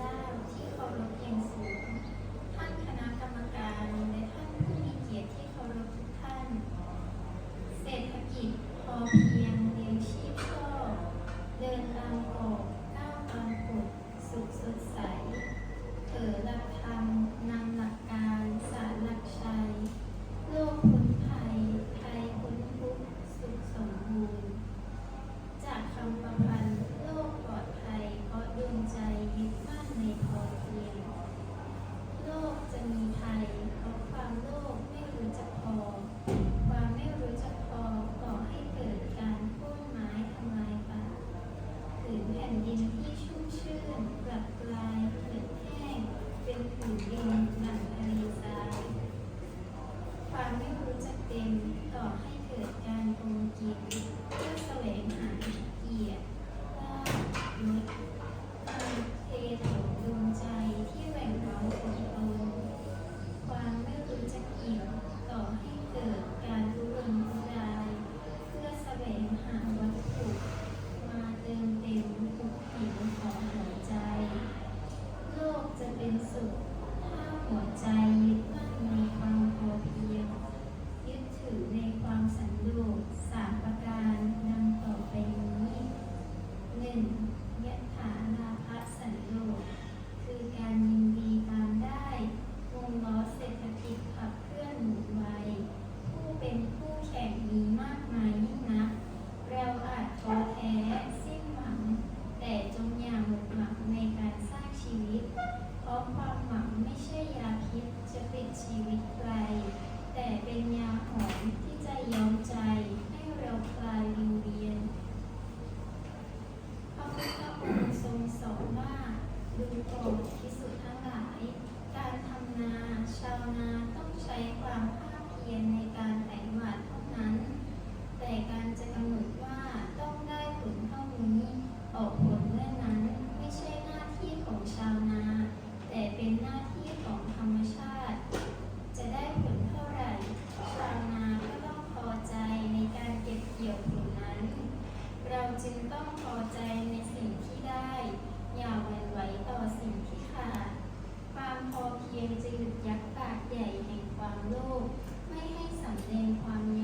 จ้าที่เคารพอย่างสูง ท่านคณะกรรมการแล ชีวิตแปล จึงต้องพอใจในสิ่งที่ได้ อย่าหวั่นไหวต่อสิ่งที่ขาด ความพอเพียงจะหยุดยักปากใหญ่แห่งความโลภไม่ให้สำเร็จความอยาก